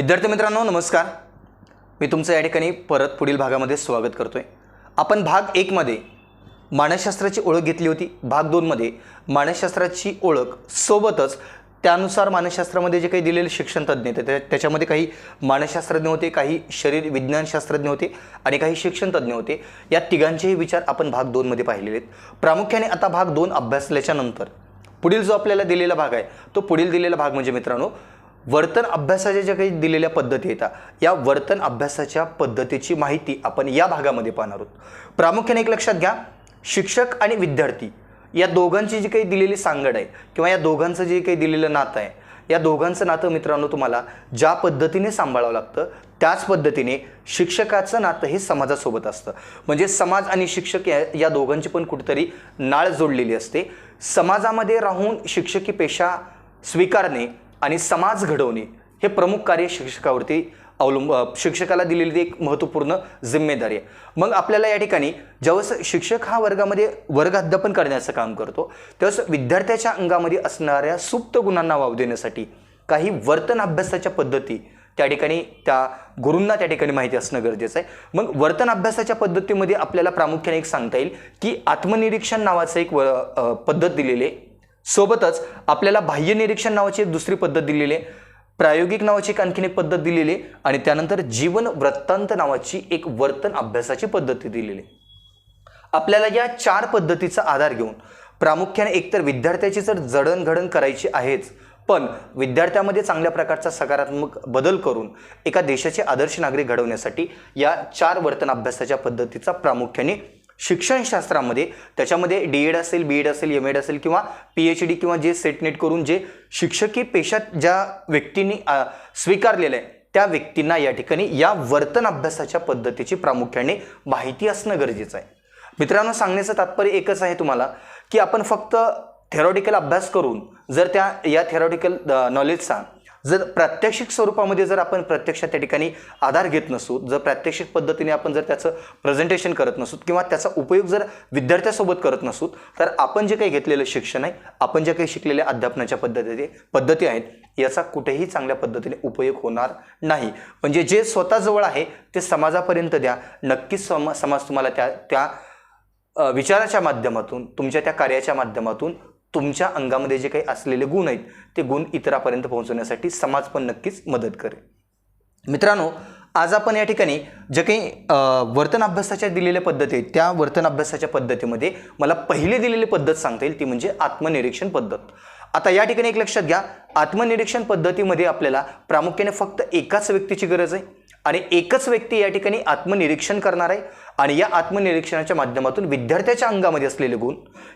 विद्यार्थी मित्रांनो नमस्कार. मी तुमचं या ठिकाणी परत पुढील भागामध्ये स्वागत करतो आहे आपण भाग एकमध्ये मानसशास्त्राची ओळख घेतली होती. भाग दोनमध्ये मानसशास्त्राची ओळख सोबतच त्यानुसार मानसशास्त्रामध्ये जे काही दिलेले शिक्षण तज्ज्ञ होते त्याच्यामध्ये काही मानसशास्त्रज्ञ होते काही शरीर विज्ञानशास्त्रज्ञ होते आणि काही शिक्षणतज्ज्ञ होते. या तिघांचेही विचार आपण भाग दोनमध्ये पाहिलेले आहेत. प्रामुख्याने आता भाग दोन अभ्यासल्याच्या नंतर पुढील जो आपल्याला दिलेला भाग आहे तो पुढील दिलेला भाग म्हणजे मित्रांनो वर्तन अभ्यासाच्या ज्या काही दिलेल्या पद्धती येतात या वर्तन अभ्यासाच्या पद्धतीची माहिती आपण या भागामध्ये पाहणार आहोत. प्रामुख्याने एक लक्षात घ्या शिक्षक आणि विद्यार्थी या दोघांची जी काही दिलेली सांगड आहे किंवा या दोघांचं जे काही दिलेलं नातं आहे या दोघांचं नातं मित्रांनो तुम्हाला ज्या पद्धतीने सांभाळावं लागतं त्याच पद्धतीने शिक्षकाचं नातं हे समाजासोबत असतं. म्हणजे समाज आणि शिक्षक या या दोघांची पण कुठेतरी नाळ जोडलेली असते. समाजामध्ये राहून शिक्षकी पेशा स्वीकारणे आणि समाज घडवणे हे प्रमुख कार्य शिक्षकावरती अवलंब शिक्षकाला दिलेली एक महत्त्वपूर्ण जिम्मेदारी आहे. मग आपल्याला या ठिकाणी जेव्हा शिक्षक हा वर्गामध्ये वर्ग अध्यापन करण्याचं काम करतो तेव्हाच विद्यार्थ्याच्या अंगामध्ये असणाऱ्या सुप्त गुणांना वाव देण्यासाठी काही वर्तन अभ्यासाच्या पद्धती त्या ठिकाणी त्या गुरूंना त्या ठिकाणी माहिती असणं गरजेचं आहे. मग वर्तन अभ्यासाच्या पद्धतीमध्ये आपल्याला प्रामुख्याने एक सांगता येईल की आत्मनिरीक्षण नावाचं एक व पद्धत दिलेली आहे. सोबतच आपल्याला बाह्य निरीक्षण नावाची एक दुसरी पद्धत दिलेली आहे. प्रायोगिक नावाची एक आणखीन एक पद्धत दिलेली आहे. आणि त्यानंतर जीवन वृत्तांत नावाची एक वर्तन अभ्यासाची पद्धती दिलेली आहे. आपल्याला या चार पद्धतीचा आधार घेऊन प्रामुख्याने एकतर विद्यार्थ्याची जर जडणघडण करायची आहेच पण विद्यार्थ्यामध्ये चांगल्या प्रकारचा सकारात्मक बदल करून एका देशाचे आदर्श नागरिक घडवण्यासाठी या चार वर्तन अभ्यासाच्या पद्धतीचा प्रामुख्याने शिक्षणशास्त्रामध्ये त्याच्यामध्ये डी एड असेल बी एड असेल एम एड असेल किंवा पी एच डी किंवा जे सेट नेट करून जे शिक्षकी पेशात ज्या व्यक्तींनी स्वीकारलेलं आहे त्या व्यक्तींना या ठिकाणी या वर्तन अभ्यासाच्या पद्धतीची प्रामुख्याने माहिती असणं गरजेचं आहे. मित्रांनो सांगण्याचं तात्पर्य एकच आहे तुम्हाला की आपण फक्त थेरॉटिकल अभ्यास करून जर त्या या थेरॉटिकल नॉलेजचा जर प्रात्यक्षिक स्वरूपामध्ये जर आपण प्रत्यक्षात त्या ठिकाणी आधार घेत नसू जर प्रात्यक्षिक पद्धतीने आपण जर त्याचं प्रेझेंटेशन करत नसू किंवा त्याचा उपयोग जर विद्यार्थ्यासोबत करत नसू तर आपण जे काही घेतलेलं शिक्षण आहे आपण जे काही शिकलेल्या अध्यापनाच्या पद्धती पद्धती आहेत याचा कुठेही चांगल्या पद्धतीने उपयोग होणार नाही. म्हणजे जे स्वतःजवळ आहे ते समाजापर्यंत द्या. नक्कीच सम समाज तुम्हाला त्या त्या विचाराच्या माध्यमातून तुमच्या त्या कार्याच्या माध्यमातून तुमच्या अंगामध्ये जे काही असलेले गुण आहेत ते गुण इतरापर्यंत पोहोचवण्यासाठी समाज पण नक्कीच मदत करेल. मित्रांनो आज आपण या ठिकाणी जे काही वर्तन अभ्यासाच्या दिलेल्या पद्धती आहेत त्या वर्तन अभ्यासाच्या पद्धतीमध्ये मला पहिली दिलेली पद्धत सांगता येईल ती म्हणजे आत्मनिरीक्षण पद्धत. आता या ठिकाणी एक लक्षात घ्या आत्मनिरीक्षण पद्धतीमध्ये आपल्याला प्रामुख्याने फक्त एकाच व्यक्तीची गरज आहे आणि एकच व्यक्ती या ठिकाणी आत्मनिरीक्षण करणार आहे. आणि या आत्मनिरीक्षणाच्या माध्यमातून विद्यार्थ्याच्या अंगामध्ये असलेले गुण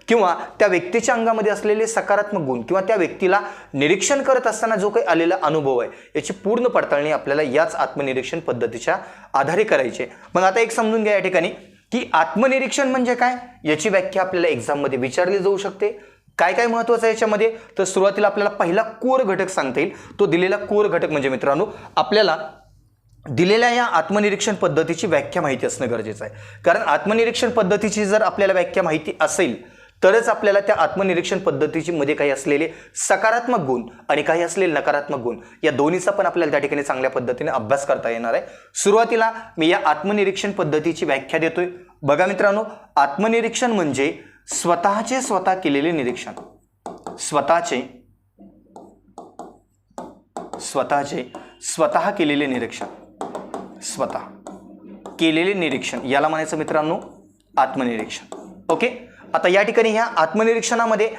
किंवा त्या व्यक्तीच्या अंगामध्ये असलेले सकारात्मक गुण किंवा त्या व्यक्तीला निरीक्षण करत असताना जो काही आलेला अनुभव आहे याची पूर्ण पडताळणी आपल्याला याच आत्मनिरीक्षण पद्धतीच्या आधारे करायची आहे. मग आता एक समजून घ्या या ठिकाणी की आत्मनिरीक्षण म्हणजे काय? याची व्याख्या आपल्याला एक्झाममध्ये विचारली जाऊ शकते. काय काय महत्त्वाचं आहे याच्यामध्ये? तर सुरुवातीला आपल्याला पहिला कोर घटक सांगता येईल. तो दिलेला कोर घटक म्हणजे मित्रांनो आपल्याला दिलेल्या या आत्मनिरीक्षण पद्धतीची व्याख्या माहिती असणं गरजेचं आहे. कारण आत्मनिरीक्षण पद्धतीची जर आपल्याला व्याख्या माहिती असेल तरच आपल्याला त्या आत्मनिरीक्षण पद्धतीची मध्ये काही असलेले सकारात्मक गुण आणि काही असलेले नकारात्मक गुण या दोन्हीचा पण आपल्याला त्या ठिकाणी चांगल्या पद्धतीने अभ्यास करता येणार आहे. सुरुवातीला मी या आत्मनिरीक्षण पद्धतीची व्याख्या देतोय. बघा मित्रांनो आत्मनिरीक्षण म्हणजे स्वतःचे स्वतः केलेले निरीक्षण. स्वतःचे स्वतःचे स्वतः केलेले निरीक्षण. स्वतः केलेले निरीक्षण. याला म्हणायचं मित्रांनो आत्मनिरीक्षण. ओके? आता या ठिकाणी ह्या आत्मनिरीक्षणामध्ये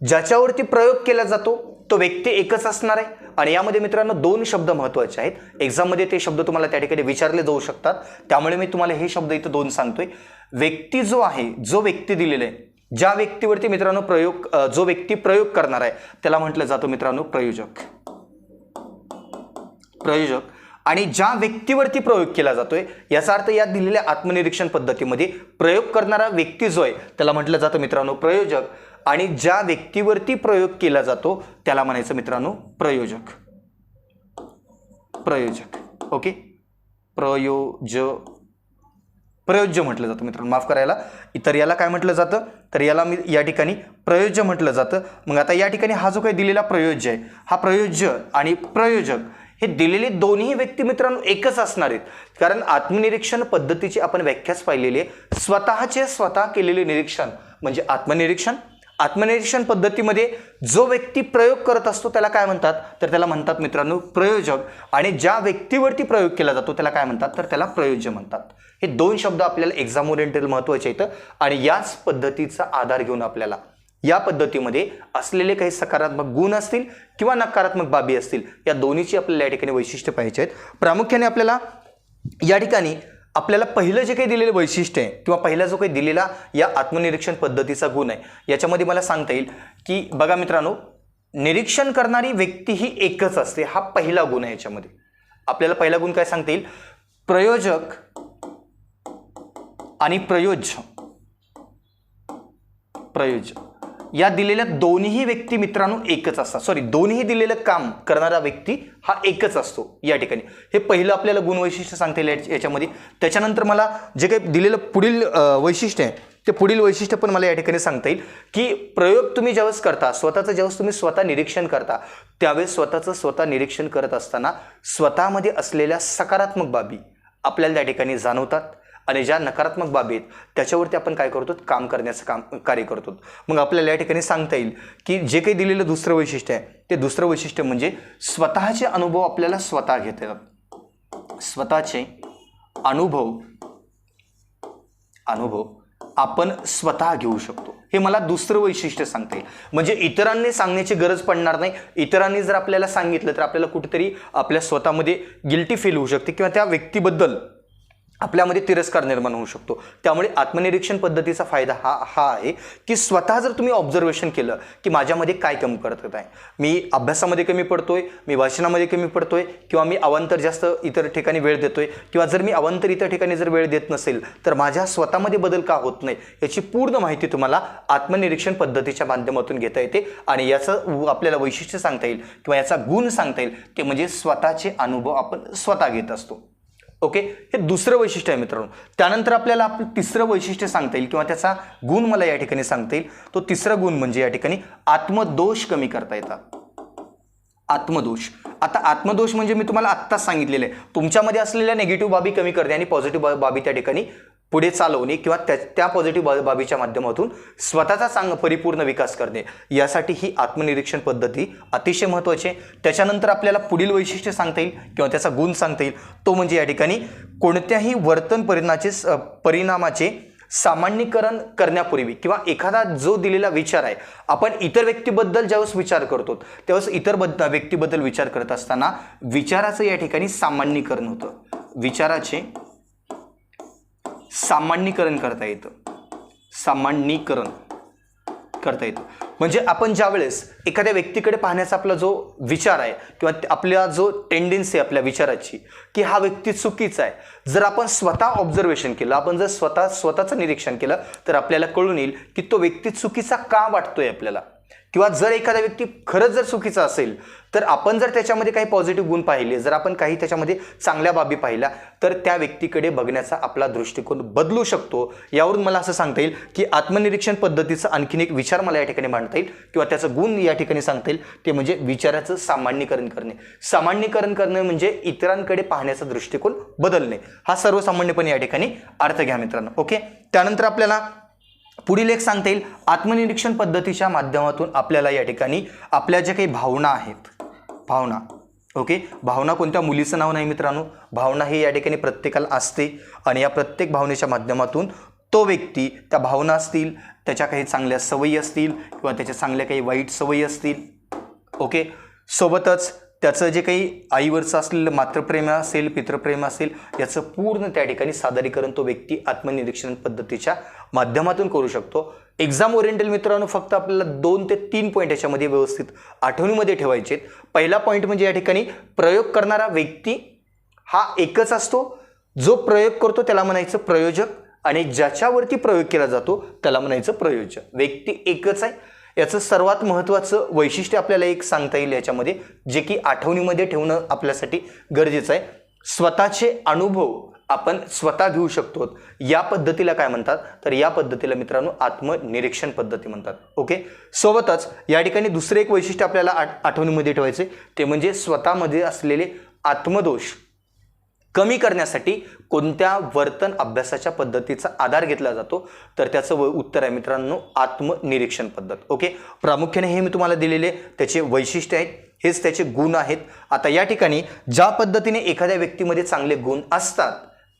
ज्याच्यावरती प्रयोग केला जातो तो व्यक्ती एकच असणार आहे. आणि यामध्ये मित्रांनो दोन शब्द महत्त्वाचे आहेत. एक्झाममध्ये ते शब्द तुम्हाला त्या ठिकाणी विचारले जाऊ शकतात. त्यामुळे मी तुम्हाला हे शब्द इथं दोन सांगतोय. व्यक्ती जो आहे जो व्यक्ती दिलेला आहे ज्या व्यक्तीवरती मित्रांनो प्रयोग जो व्यक्ती प्रयोग करणार आहे त्याला म्हटलं जातो मित्रांनो प्रयोजक. प्रयोजक. आणि ज्या व्यक्तीवरती प्रयोग केला जातोय याचा अर्थ या दिलेल्या आत्मनिरीक्षण पद्धतीमध्ये प्रयोग करणारा व्यक्ती जो आहे त्याला म्हटलं जातं मित्रांनो प्रयोजक. आणि ज्या व्यक्तीवरती प्रयोग केला जातो त्याला म्हणायचं मित्रांनो प्रयोजक. प्रयोजक. ओके? प्रयोज प्रयोज्य म्हटलं जातं मित्रांनो. माफ करायला. इतर याला काय म्हटलं जातं? तर याला मी या ठिकाणी प्रयोज्य म्हटलं जातं. मग आता या ठिकाणी हा जो काही दिलेला प्रयोज्य आहे हा प्रयोज्य आणि प्रयोजक हे दिलेले दोन्ही व्यक्ती मित्रांनो एकच असणार आहेत. कारण आत्मनिरीक्षण पद्धतीची आपण व्याख्याच पाहिलेली आहे. स्वतःचे स्वतः केलेले निरीक्षण म्हणजे आत्मनिरीक्षण. आत्मनिरीक्षण पद्धतीमध्ये जो व्यक्ती प्रयोग करत असतो त्याला काय म्हणतात? तर त्याला म्हणतात मित्रांनो प्रयोजक. आणि ज्या व्यक्तीवरती प्रयोग केला जातो त्याला काय म्हणतात? तर त्याला प्रयोज्य म्हणतात. हे दोन शब्द आपल्याला एक्झाम ओरिएंटेड महत्त्वाचे आहेत. आणि याच पद्धतीचा आधार घेऊन आपल्याला या पद्धतीमध्ये असलेले काही सकारात्मक गुण असतील किंवा नकारात्मक बाबी असतील या दोन्हीची आपल्याला या ठिकाणी वैशिष्ट्य पाहिजे आहेत. प्रामुख्याने आपल्याला या ठिकाणी आपल्याला पहिलं जे काही दिलेलं वैशिष्ट्य आहे किंवा पहिला जो काही दिलेला या आत्मनिरीक्षण पद्धतीचा गुण आहे याच्यामध्ये मला सांगता येईल की बघा मित्रांनो निरीक्षण करणारी व्यक्ती ही एकच असते हा पहिला गुण आहे याच्यामध्ये. आपल्याला पहिला गुण काय सांगता येईल? प्रयोजक आणि प्रयोज्य. प्रयोज्य. या दिलेल्या दोन्ही व्यक्ती मित्रांनो एकच असतात. सॉरी दोन्ही दिलेलं काम करणारा व्यक्ती हा एकच असतो या ठिकाणी. हे पहिलं आपल्याला गुणवैशिष्ट्य सांगता येईल याच्या- याच्यामध्ये. त्याच्यानंतर मला जे काही दिलेलं पुढील वैशिष्ट्य आहे ते पुढील वैशिष्ट्य पण मला या ठिकाणी सांगता येईल की प्रयोग तुम्ही ज्यावेळेस करता स्वतःचं ज्यावेळेस तुम्ही स्वतः निरीक्षण करता त्यावेळेस स्वतःचं स्वतः निरीक्षण करत असताना स्वतःमध्ये असलेल्या सकारात्मक बाबी आपल्याला त्या ठिकाणी जाणवतात. आणि ज्या नकारात्मक बाबी आहेत त्याच्यावरती आपण काय करतो? काम करण्याचं काम कार्य करतो. मग आपल्याला या ठिकाणी सांगता येईल की जे काही दिलेलं दुसरं वैशिष्ट्य आहे ते दुसरं वैशिष्ट्य म्हणजे स्वतःचे अनुभव आपल्याला स्वतः घेता येतात. स्वतःचे अनुभव अनुभव आपण स्वतः घेऊ शकतो. हे मला दुसरं वैशिष्ट्य सांगता येईल. म्हणजे इतरांनी सांगण्याची गरज पडणार नाही. इतरांनी जर आपल्याला सांगितलं तर आपल्याला कुठेतरी आपल्या स्वतःमध्ये गिल्टी फील होऊ शकते किंवा त्या व्यक्तीबद्दल आपल्यामध्ये तिरस्कार निर्माण होऊ शकतो. त्यामुळे आत्मनिरीक्षण पद्धतीचा फायदा हा हा आहे की स्वतः जर तुम्ही ऑब्झर्वेशन केलं की माझ्यामध्ये काय कमी करत आहे. मी अभ्यासामध्ये कमी पडतोय मी वाचनामध्ये कमी पडतोय किंवा मी अवांतर जास्त इतर ठिकाणी वेळ देतोय किंवा जर मी अवांतर इतर ठिकाणी जर वेळ देत नसेल तर माझ्या स्वतःमध्ये बदल का होत नाही याची पूर्ण माहिती तुम्हाला आत्मनिरीक्षण पद्धतीच्या माध्यमातून घेता येते आणि याचं आपल्याला वैशिष्ट्य सांगता येईल किंवा याचा गुण सांगता येईल ते म्हणजे स्वतःचे अनुभव आपण स्वतः घेत असतो. ओके? हे दुसरं वैशिष्ट्य आहे मित्रांनो. त्यानंतर आपल्याला आपलं तिसरं वैशिष्ट्य सांगता येईल किंवा त्याचा गुण मला या ठिकाणी सांगता येईल. तो तिसरा गुण म्हणजे या ठिकाणी आत्मदोष कमी करता येतात. आत्मदोष. आता आत्मदोष म्हणजे मी तुम्हाला आत्ताच सांगितलेलं आहे. तुमच्यामध्ये असलेल्या निगेटिव्ह बाबी कमी करते आणि पॉझिटिव्ह बाबी त्या ठिकाणी पुढे चालवणे किंवा त्या त्या पॉझिटिव्ह बाबीच्या माध्यमातून स्वतःचा चांग परिपूर्ण विकास करणे यासाठी ही आत्मनिरीक्षण पद्धती अतिशय महत्त्वाची आहे. त्याच्यानंतर आपल्याला पुढील वैशिष्ट्य सांगता येईल किंवा त्याचा गुण सांगता येईल. तो म्हणजे या ठिकाणी कोणत्याही वर्तन परिणामाचे परिणामाचे सामान्यीकरण करण्यापूर्वी किंवा एखादा जो दिलेला विचार आहे आपण इतर व्यक्तीबद्दल ज्यावेळेस विचार करतो त्यावेळेस इतर बद्द व्यक्तीबद्दल विचार करत असताना विचाराचं या ठिकाणी सामान्यीकरण होतं. विचाराचे सामान्यीकरण करता येतं. सामान्यीकरण करता येतं. म्हणजे आपण ज्यावेळेस एखाद्या व्यक्तीकडे पाहण्याचा आपला जो विचार आहे किंवा ते- आपला जो टेंडन्सी आहे आपल्या विचाराची की हा व्यक्ती चुकीचा आहे. जर आपण स्वतः ऑब्झर्वेशन केलं आपण जर स्वतः स्वतःचं निरीक्षण केलं तर आपल्याला कळून येईल की तो व्यक्ती चुकीचा का वाटतोय आपल्याला. किंवा जर एखादा व्यक्ती खरंच जर चुकीचा असेल तर आपण जर त्याच्यामध्ये काही पॉझिटिव्ह गुण पाहिले जर आपण काही त्याच्यामध्ये चांगल्या बाबी पाहिल्या तर त्या व्यक्तीकडे बघण्याचा आपला दृष्टिकोन बदलू शकतो. यावरून मला असं सांगता येईल की आत्मनिरीक्षण पद्धतीचा आणखीन एक विचार मला या ठिकाणी मांडता येईल किंवा त्याचं गुण या ठिकाणी सांगता येईल ते म्हणजे विचाराचं सामान्यीकरण करणे. सामान्यीकरण करणे म्हणजे इतरांकडे पाहण्याचा दृष्टिकोन बदलणे. हा सर्वसामान्यपणे या ठिकाणी अर्थ घ्या मित्रांनो. ओके? त्यानंतर आपल्याला पुढील एक सांगता येईल आत्मनिरीक्षण पद्धतीच्या माध्यमातून आपल्याला या ठिकाणी आपल्या ज्या काही भावना आहेत भावना ओके? भावना कोणत्या मुलीचं नाव नाही मित्रांनो? भावना ही या ठिकाणी प्रत्येकाला असते आणि या प्रत्येक भावनेच्या माध्यमातून तो व्यक्ती त्या भावना असतील त्याच्या काही चांगल्या सवयी असतील किंवा त्याच्या चांगल्या काही वाईट सवयी असतील ओके? सोबतच त्याचं जे काही आईवरचं असलेलं मातृप्रेम असेल पितृप्रेम असेल याचं पूर्ण त्या ठिकाणी सादरीकरण तो व्यक्ती आत्मनिरीक्षण पद्धतीच्या माध्यमातून करू शकतो. एक्झाम ओरिएंटल मित्रांनो फक्त आपल्याला दोन ते तीन पॉईंट याच्यामध्ये व्यवस्थित आठवणीमध्ये ठेवायचे पहिला पॉईंट म्हणजे या ठिकाणी प्रयोग करणारा व्यक्ती हा एकच असतो. जो प्रयोग करतो त्याला म्हणायचं प्रयोजक आणि ज्याच्यावरती प्रयोग केला जातो त्याला म्हणायचं प्रयोजक. व्यक्ती एकच आहे. याचं सर्वात महत्त्वाचं वैशिष्ट्य आपल्याला एक सांगता येईल याच्यामध्ये जे की आठवणीमध्ये ठेवणं आपल्यासाठी गरजेचं आहे. स्वतःचे अनुभव आपण स्वतः घेऊ शकतो या पद्धतीला काय म्हणतात? तर या पद्धतीला मित्रांनो आत्मनिरीक्षण पद्धती म्हणतात. ओके सोबतच या ठिकाणी दुसरे एक वैशिष्ट्य आपल्याला आठ आठवणीमध्ये ठेवायचे ते म्हणजे स्वतःमध्ये असलेले आत्मदोष कमी करण्यासाठी कोणत्या वर्तन अभ्यासाच्या पद्धतीचा आधार घेतला जातो? तर त्याचं व- उत्तर आहे मित्रांनो आत्मनिरीक्षण पद्धत. ओके प्रामुख्याने हे मी तुम्हाला दिलेले त्याचे वैशिष्ट्य आहेत. हेच त्याचे गुण आहेत. आता या ठिकाणी ज्या पद्धतीने एखाद्या व्यक्तीमध्ये चांगले गुण असतात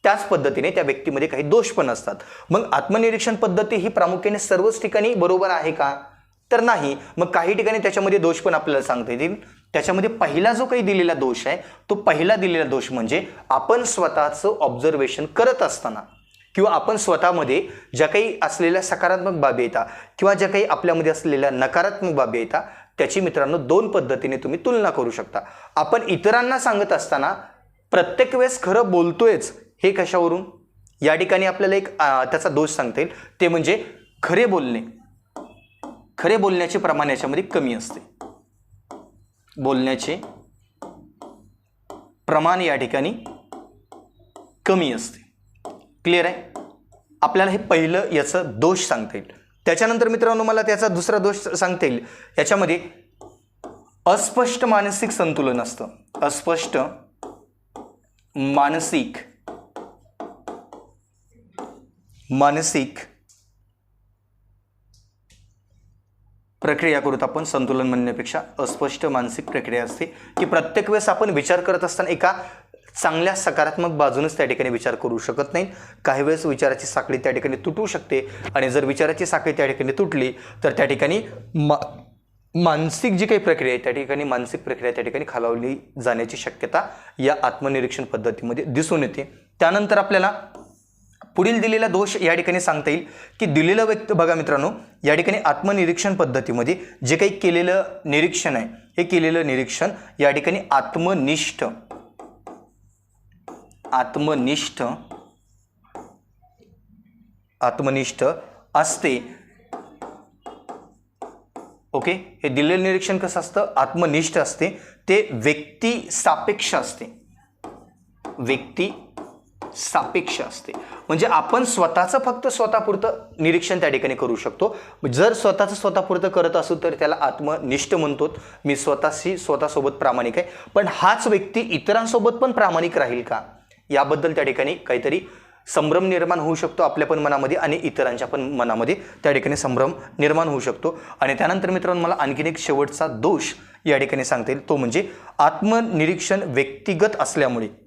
त्याच पद्धतीने त्या व्यक्तीमध्ये काही दोष पण असतात. मग आत्मनिरीक्षण पद्धती ही प्रामुख्याने सर्वच ठिकाणी बरोबर आहे का? तर नाही. मग काही ठिकाणी त्याच्यामध्ये दोष पण आपल्याला सांगता येतील. त्याच्यामध्ये पहिला जो काही दिलेला दोष आहे तो पहिला दिलेला दोष म्हणजे आपण स्वतःचं ऑब्झर्वेशन करत असताना किंवा आपण स्वतःमध्ये ज्या काही असलेल्या सकारात्मक बाबी येतात किंवा ज्या काही आपल्यामध्ये असलेल्या नकारात्मक बाबी येतात त्याची मित्रांनो दोन पद्धतीने तुम्ही तुलना करू शकता. आपण इतरांना सांगत असताना प्रत्येक वेळेस खरं बोलतोयच हे कशावरून? या ठिकाणी आपल्याला एक त्याचा दोष सांगता येईल. ते म्हणजे खरे बोलणे. खरे बोलण्याचे प्रमाण याच्यामध्ये कमी असते. बोलण्याचे प्रमाण या ठिकाणी कमी असते. क्लिअर आहे? आपल्याला हे पहिलं याचं दोष सांगता येईल. त्याच्यानंतर मित्रांनो मला त्याचा दुसरा दोष सांगता येईल. याच्यामध्ये अस्पष्ट मानसिक संतुलन असतं. अस्पष्ट मानसिक मानसिक प्रक्रिया करूत आपण संतुलन म्हणण्यापेक्षा अस्पष्ट मानसिक प्रक्रिया असते. की प्रत्येक वेळेस आपण विचार करत असताना एका चांगल्या सकारात्मक बाजूनच त्या ठिकाणी विचार करू शकत नाही. काही वेळेस विचाराची साखळी त्या ठिकाणी तुटू शकते आणि जर विचाराची साखळी त्या ठिकाणी तुटली तर त्या ठिकाणी मा मानसिक जी काही प्रक्रिया आहे त्या ठिकाणी मानसिक प्रक्रिया त्या ठिकाणी खालावली जाण्याची शक्यता या आत्मनिरीक्षण पद्धतीमध्ये दिसून येते. त्यानंतर आपल्याला पुढील दिलेला दोष या ठिकाणी सांगता येईल की दिलेलं व्यक्त बघा मित्रांनो या ठिकाणी आत्मनिरीक्षण पद्धतीमध्ये जे काही केलेलं निरीक्षण आहे हे केलेलं निरीक्षण या ठिकाणी आत्मनिष्ठ. आत्मनिष्ठ. आत्मनिष्ठ असते. ओके? हे दिलेलं निरीक्षण कसं असतं? आत्मनिष्ठ असते. ते व्यक्ती सापेक्ष असते. व्यक्ती सापेक्ष असते. म्हणजे आपण स्वतःचं फक्त स्वतःपुरतं निरीक्षण त्या ठिकाणी करू शकतो. जर स्वतःचं स्वतःपुरतं करत असू तर त्याला आत्मनिष्ठ म्हणतो मी स्वतःशी स्वतःसोबत प्रामाणिक आहे. पण हाच व्यक्ती इतरांसोबत पण प्रामाणिक राहील का? याबद्दल त्या ठिकाणी काहीतरी संभ्रम निर्माण होऊ शकतो आपल्या पण मनामध्ये आणि इतरांच्या पण मनामध्ये त्या ठिकाणी संभ्रम निर्माण होऊ शकतो. आणि त्यानंतर मित्रांनो मला आणखीन एक शेवटचा दोष या ठिकाणी सांगता येईल. तो म्हणजे आत्मनिरीक्षण व्यक्तिगत असल्यामुळे.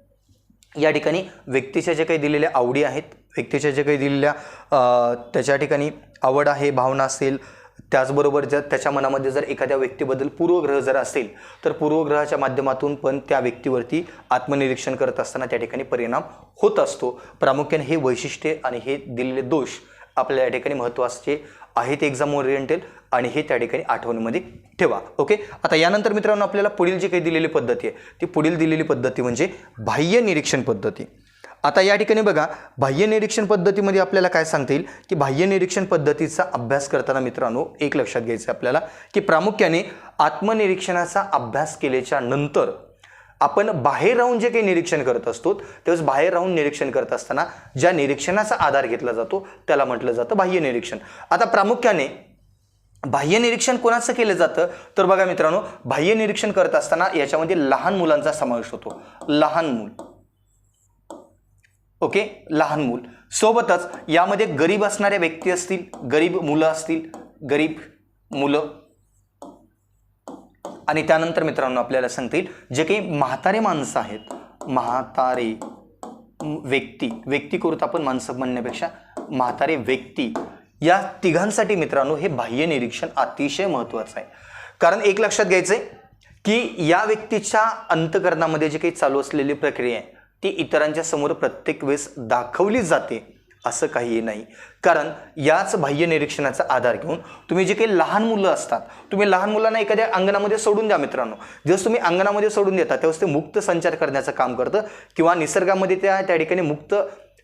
या ठिकाणी व्यक्तीच्या जे काही दिलेल्या आवडी आहेत व्यक्तीच्या जे काही दिलेल्या त्याच्या ठिकाणी आवड आहे भावना असेल त्याचबरोबर जर त्याच्या मनामध्ये जर एखाद्या व्यक्तीबद्दल पूर्वग्रह जर असेल तर पूर्वग्रहाच्या माध्यमातून पण त्या व्यक्तीवरती आत्मनिरीक्षण करत असताना त्या ठिकाणी परिणाम होत असतो. प्रामुख्याने हे वैशिष्ट्ये आणि हे दिलेले दोष आपल्या या ठिकाणी महत्त्वाचे आहेत एक्झाम ओरिएंटेड आणि हे त्या ठिकाणी आठवणीमध्ये ठेवा. ओके आता यानंतर मित्रांनो आपल्याला पुढील जी काही दिलेली पद्धती आहे ती पुढील दिलेली पद्धती म्हणजे बाह्य निरीक्षण पद्धती. आता या ठिकाणी बघा बाह्य निरीक्षण पद्धतीमध्ये आपल्याला काय सांगता येईल? की बाह्य निरीक्षण पद्धतीचा अभ्यास करताना मित्रांनो एक लक्षात घ्यायचं आहे आपल्याला की प्रामुख्याने आत्मनिरीक्षणाचा अभ्यास केल्याच्यानंतर आपण बाहेर राहून जे काही निरीक्षण करत असतो तेव्हाच बाहेर राहून निरीक्षण करत असताना ज्या निरीक्षणाचा आधार घेतला जातो त्याला म्हटलं जातं बाह्य निरीक्षण. आता प्रामुख्याने बाह्य निरीक्षण कोणाचं केलं जातं? तर बघा मित्रांनो बाह्य निरीक्षण करत असताना याच्यामध्ये लहान मुलांचा समावेश होतो. लहान मूल. ओके? लहान मूल. सोबतच यामध्ये गरीब असणाऱ्या व्यक्ती असतील गरीब मुलं असतील गरीब मुलं आणि त्यानंतर मित्रांनो आपल्याला सांगता येईल जे काही म्हातारे माणसं आहेत म्हातारे व्यक्ती व्यक्ती आपण माणसं म्हणण्यापेक्षा म्हातारे व्यक्ती या तिघांसाठी मित्रांनो हे बाह्य निरीक्षण अतिशय महत्त्वाचं आहे. कारण एक लक्षात घ्यायचं आहे की या व्यक्तीच्या अंतकरणामध्ये जे काही चालू असलेली प्रक्रिया आहे ती इतरांच्या समोर प्रत्येक वेळेस दाखवली जाते. असं काही नाही. कारण याच बाह्य निरीक्षणाचा आधार घेऊन तुम्ही जे काही लहान मुलं असतात तुम्ही लहान मुलांना एखाद्या अंगणामध्ये सोडून द्या मित्रांनो. जेव्हा तुम्ही अंगणामध्ये सोडून देता तेव्हा ते मुक्त संचार करण्याचं काम करतं किंवा निसर्गामध्ये त्या त्या ठिकाणी मुक्त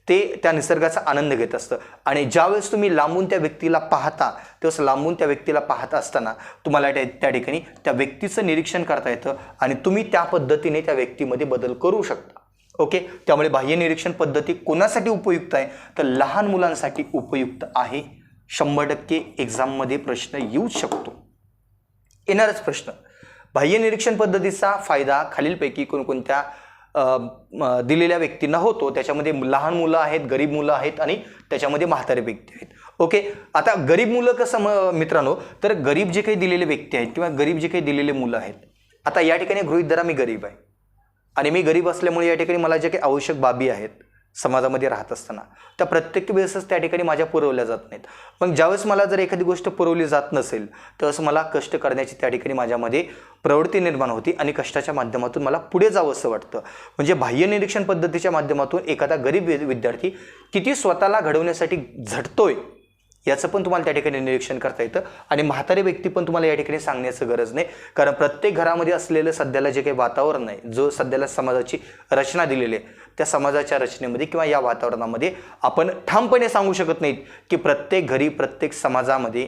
ते त्या निसर्गाचा आनंद घेत असतं. आणि ज्यावेळेस तुम्ही लांबून त्या व्यक्तीला पाहता तेव्हाच लांबून त्या व्यक्तीला पाहत असताना तुम्हाला त्या त्या ठिकाणी त्या व्यक्तीचं निरीक्षण करता येतं आणि तुम्ही त्या पद्धतीने त्या व्यक्तीमध्ये बदल करू शकता. ओके? त्यामुळे बाह्य निरीक्षण पद्धती कोणासाठी उपयुक्त आहे? तर लहान मुलांसाठी उपयुक्त आहे. शंभर टक्के एक्झाममध्ये प्रश्न येऊ शकतो. येणारच प्रश्न. बाह्य निरीक्षण पद्धतीचा फायदा खालीलपैकी कोणकोणत्या दिलेल्या व्यक्तींना होतो. त्याच्यामध्ये लहान मुलं आहेत गरीब मुलं आहेत आणि त्याच्यामध्ये म्हातारे व्यक्ती आहेत. ओके? आता गरीब मुलं कसं म मित्रांनो तर गरीब जे काही दिलेले व्यक्ती आहेत किंवा गरीब जे काही दिलेले मुलं आहेत. आता या ठिकाणी गृहित धरा मी गरीब आहे. आणि मी गरीब असल्यामुळे या ठिकाणी मला ज्या काही आवश्यक बाबी आहेत समाजामध्ये राहत असताना त्या प्रत्येक वेळेसच त्या ठिकाणी माझ्या पुरवल्या जात नाहीत. मग ज्यावेळेस मला जर एखादी गोष्ट पुरवली जात नसेल त्यावेळेस मला कष्ट करण्याची त्या ठिकाणी माझ्यामध्ये प्रवृत्ती निर्माण होती आणि कष्टाच्या माध्यमातून मला पुढे जावं असं वाटतं. म्हणजे बाह्य निरीक्षण पद्धतीच्या माध्यमातून एखादा गरीब वि- विद्यार्थी किती स्वतःला घडवण्यासाठी झटतोय याचं पण तुम्हाला त्या ठिकाणी निरीक्षण करता येतं. आणि म्हातारे व्यक्ती पण तुम्हाला या ठिकाणी सांगण्याचं गरज नाही. कारण प्रत्येक घरामध्ये असलेलं सध्याला जे काही वातावरण आहे जो सध्याला समाजाची रचना दिलेली आहे त्या समाजाच्या रचनेमध्ये किंवा या वातावरणामध्ये आपण ठामपणे सांगू शकत नाहीत की प्रत्येक घरी प्रत्येक समाजामध्ये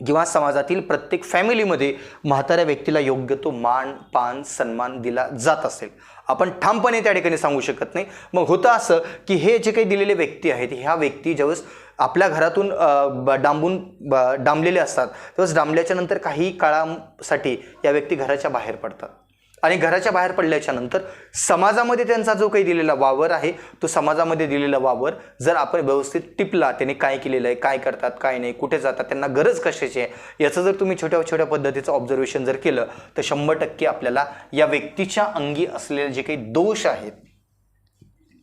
किंवा समाजातील प्रत्येक फॅमिलीमध्ये म्हाताऱ्या व्यक्तीला योग्य तो मान पान सन्मान दिला जात असेल. आपण ठामपणे त्या ठिकाणी सांगू शकत नाही. मग होतं असं की हे जे काही दिलेले व्यक्ती आहेत ह्या व्यक्ती ज्यावेळेस आपल्या घरातून ब- डांबून ब- डांबलेले असतात. तसंच डांबल्याच्या नंतर काही काळासाठी या व्यक्ती घराच्या बाहेर पडतात. आणि घराच्या बाहेर पडल्याच्या नंतर समाजामध्ये त्यांचा जो काही दिलेला वावर आहे तो समाजामध्ये दिलेला वावर जर आपण व्यवस्थित टिपला त्याने काय केलेलं आहे काय करतात काय नाही कुठे जातात त्यांना गरज कशाची आहे याचं जर तुम्ही छोट्या छोट्या पद्धतीचं ऑब्झर्वेशन जर केलं तर शंभर टक्के आपल्याला या व्यक्तीच्या अंगी असलेले जे काही दोष आहेत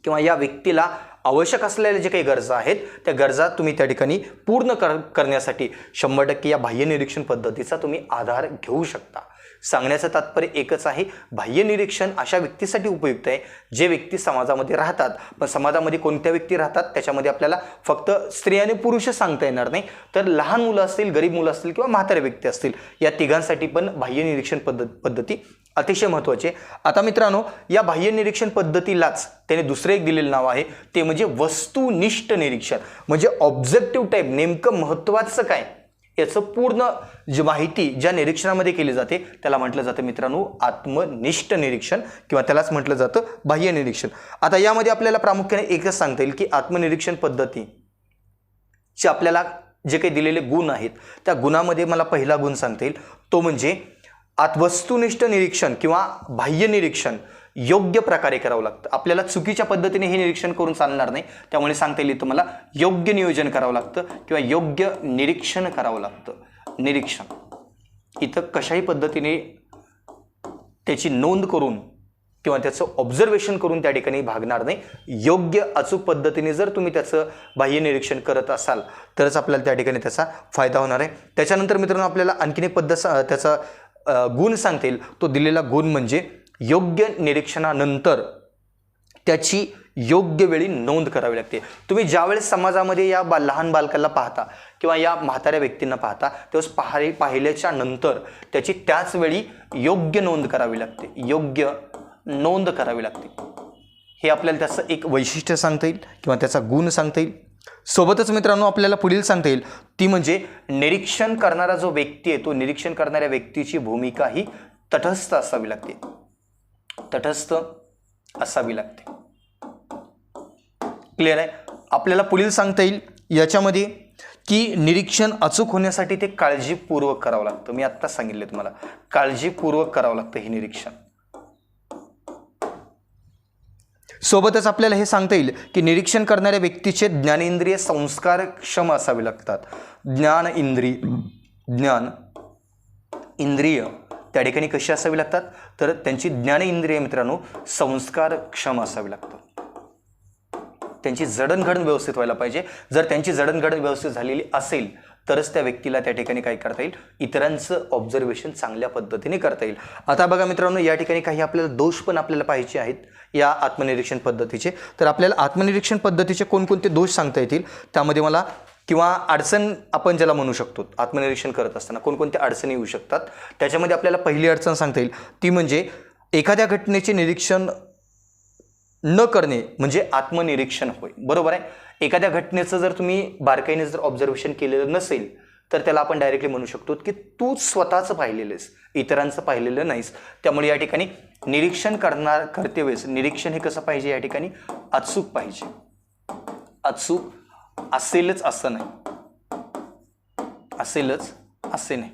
किंवा या व्यक्तीला आवश्यक असलेल्या जे काही गरजा आहेत त्या गरजा तुम्ही त्या ठिकाणी पूर्ण कर करण्यासाठी शंभर टक्के या बाह्य निरीक्षण पद्धतीचा तुम्ही आधार घेऊ शकता. सांगण्याचं तात्पर्य एकच आहे बाह्य निरीक्षण अशा व्यक्तीसाठी उपयुक्त आहे जे व्यक्ती समाजामध्ये राहतात. पण समाजामध्ये कोणत्या व्यक्ती राहतात त्याच्यामध्ये आपल्याला फक्त स्त्री आणि पुरुष सांगता येणार नाही. तर लहान मुलं असतील गरीब मुलं असतील किंवा म्हातारे व्यक्ती असतील या तिघांसाठी पण बाह्य निरीक्षण पद्धत पद्धती अतिशय महत्त्वाचे आता मित्रांनो या बाह्य निरीक्षण पद्धतीलाच त्याने दुसरे एक दिलेलं नाव आहे ते म्हणजे वस्तुनिष्ठ निरीक्षण. म्हणजे ऑब्जेक्टिव्ह टाईप नेमकं महत्त्वाचं काय? याचं पूर्ण जी माहिती ज्या निरीक्षणामध्ये केली जाते त्याला म्हटलं जातं मित्रांनो आत्मनिष्ठ निरीक्षण किंवा त्यालाच म्हटलं जातं बाह्य निरीक्षण. आता यामध्ये आपल्याला प्रामुख्याने एकच सांगता येईल की आत्मनिरीक्षण पद्धती चे आपल्याला जे काही दिलेले गुण आहेत त्या गुणामध्ये मला पहिला गुण सांगता येईल. तो म्हणजे आत वस्तुनिष्ठ निरीक्षण किंवा बाह्य निरीक्षण. योग्य प्रकारे करावं लागतं. आपल्याला चुकीच्या पद्धतीने हे निरीक्षण करून चालणार नाही. त्यामुळे सांगता येईल तुम्हाला योग्य नियोजन करावं लागतं किंवा योग्य निरीक्षण करावं लागतं. निरीक्षण. इथं कशाही पद्धतीने त्याची नोंद करून किंवा त्याचं ऑब्झर्वेशन करून त्या ठिकाणी भागणार नाही. योग्य अचूक पद्धतीने जर तुम्ही त्याचं बाह्य निरीक्षण करत असाल तरच आपल्याला त्या ठिकाणी त्याचा फायदा होणार आहे. त्याच्यानंतर मित्रांनो आपल्याला आणखीन एक पद्धत त्याचा गुण सांगता येईल. तो दिलेला गुण म्हणजे योग्य निरीक्षणानंतर त्याची योग्य वेळी नोंद करावी लागते. तुम्ही ज्यावेळेस समाजामध्ये या बा लहान बालकाला पाहता किंवा या म्हाताऱ्या व्यक्तींना पाहता त्यावेळेस पाहि पाहिल्याच्या नंतर त्याची त्याच वेळी योग्य नोंद करावी लागते. योग्य नोंद करावी लागते. हे आपल्याला त्याचं एक वैशिष्ट्य सांगता येईल किंवा त्याचा गुण सांगता येईल. सोबतच मित्रांनो आपल्याला पुढील सांगता येईल. ती म्हणजे निरीक्षण करणारा जो व्यक्ती आहे तो निरीक्षण करणाऱ्या व्यक्तीची भूमिका ही तटस्थ असावी लागते. तटस्थ असावी लागते. क्लिअर आहे? आपल्याला पुढील सांगता येईल याच्यामध्ये की निरीक्षण अचूक होण्यासाठी ते काळजीपूर्वक करावं लागतं. मी आत्ता सांगितले तुम्हाला. काळजीपूर्वक करावं लागतं हे निरीक्षण. सोबतच आपल्याला हे सांगता येईल की निरीक्षण करणाऱ्या व्यक्तीचे ज्ञानेंद्रिय संस्कार क्षम असावे लागतात. ज्ञान इंद्रिय ज्ञान इंद्रिय त्या ठिकाणी कशी असावी लागतात? तर त्यांची ज्ञान इंद्रिय मित्रांनो संस्कारक्षम असावी लागतं त्यांची जडणघडण व्यवस्थित व्हायला पाहिजे. जर त्यांची जडणघडण व्यवस्थित झालेली असेल तरच त्या व्यक्तीला त्या ठिकाणी काय करता येईल? इतरांचं ऑब्झर्वेशन चांगल्या पद्धतीने करता येईल. आता बघा मित्रांनो या ठिकाणी काही आपल्याला दोष पण आपल्याला पाहिजे आहेत या आत्मनिरीक्षण पद्धतीचे. तर आपल्याला आत्मनिरीक्षण पद्धतीचे कोणकोणते दोष सांगता येतील? त्यामध्ये मला किंवा अडचण आपण ज्याला म्हणू शकतो आत्मनिरीक्षण करत असताना कोणकोणत्या अडचणी येऊ शकतात त्याच्यामध्ये आपल्याला पहिली अडचण सांगता येईल. ती म्हणजे एखाद्या घटनेचे निरीक्षण न करणे म्हणजे आत्मनिरीक्षण होय. बरोबर आहे? एखाद्या घटनेचं जर तुम्ही बारकाईने जर ऑब्झर्वेशन केलेलं नसेल तर त्याला आपण डायरेक्टली म्हणू शकतो की तू स्वतःचं पाहिलेलंस इतरांचं पाहिलेलं नाहीस. त्यामुळे या ठिकाणी निरीक्षण करणार करते वेळेस निरीक्षण हे कसं पाहिजे या ठिकाणी? अचूक पाहिजे. अचूक असेलच असं नाही. असेलच असे नाही.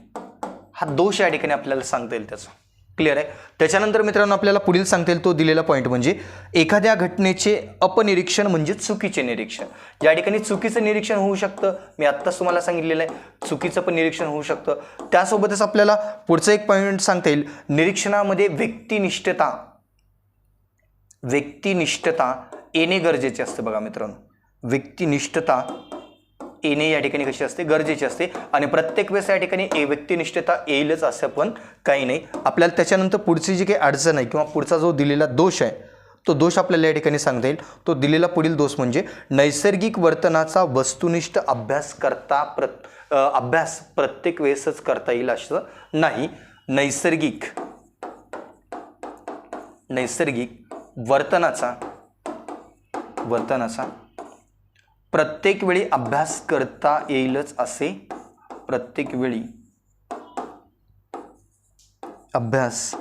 हा दोष या ठिकाणी आपल्याला सांगता येईल त्याचा. क्लिअर आहे? त्याच्यानंतर मित्रांनो आपल्याला पुढील सांगता येईल तो दिलेला पॉईंट म्हणजे एखाद्या घटनेचे अपनिरीक्षण म्हणजे चुकीचे निरीक्षण. या ठिकाणी चुकीचं निरीक्षण होऊ शकतं. मी आत्ताच तुम्हाला सांगितलेलं आहे. चुकीचं पण निरीक्षण होऊ शकतं. त्यासोबतच आपल्याला पुढचं एक पॉईंट सांगता येईल. निरीक्षणामध्ये व्यक्तिनिष्ठता. व्यक्तिनिष्ठता येणे गरजेचे असते बघा मित्रांनो. व्यक्तिनिष्ठता येणे या ठिकाणी कशी असते? गरजेची असते. आणि प्रत्येक वेळेस या ठिकाणी ए व्यक्तिनिष्ठता येईलच असं पण काही नाही. आपल्याला त्याच्यानंतर पुढची जी काही अडचण आहे किंवा पुढचा जो दिलेला दोष आहे तो दोष आपल्याला या ठिकाणी सांगता येईल. तो दिलेला पुढील दोष म्हणजे नैसर्गिक वर्तनाचा वस्तुनिष्ठ अभ्यास करता प्र अभ्यास प्रत्येक वेळेसच करता येईल असं नाही. नैसर्गिक नैसर्गिक वर्तनाचा वर्तनाचा प्रत्येक वेळी अभ्यास करता येईलच असे प्रत्येक वेळी. अभ्यास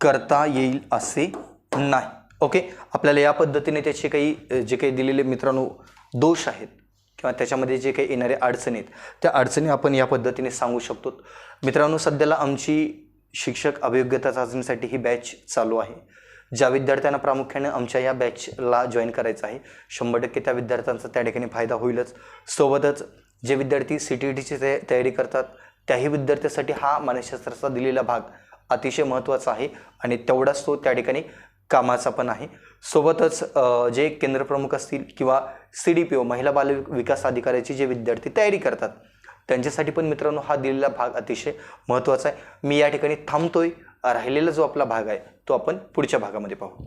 करता येईल असे नाही. ओके? आपल्याला या पद्धतीने त्याचे काही जे काही दिलेले मित्रांनो दोष आहेत किंवा त्याच्यामध्ये जे काही येणारे अडचणी आहेत त्या अडचणी आपण या पद्धतीने सांगू शकतो. मित्रांनो सध्याला आमची शिक्षक अभियोग्यता चाचणीसाठी ही बॅच चालू आहे. ज्या विद्यार्थ्यांना प्रामुख्याने आमच्या या बॅचला जॉईन करायचं आहे शंभर टक्के त्या विद्यार्थ्यांचा त्या ठिकाणी फायदा होईलच. सोबतच जे विद्यार्थी सी टी ई टीची तयारी करतात त्याही विद्यार्थ्यासाठी हा मानसशास्त्राचा दिलेला भाग अतिशय महत्त्वाचा आहे आणि तेवढाच तो त्या ठिकाणी कामाचा पण आहे. सोबतच जे केंद्रप्रमुख असतील किंवा सी डी पी ओ महिला बाल विकास अधिकाऱ्याची जे विद्यार्थी तयारी करतात त्यांच्यासाठी पण मित्रांनो हा दिलेला भाग अतिशय महत्त्वाचा आहे. मी या ठिकाणी थांबतोय. राहिलेला जो आपला भाग आहे तो आपण पुढच्या भागामध्ये पाहू.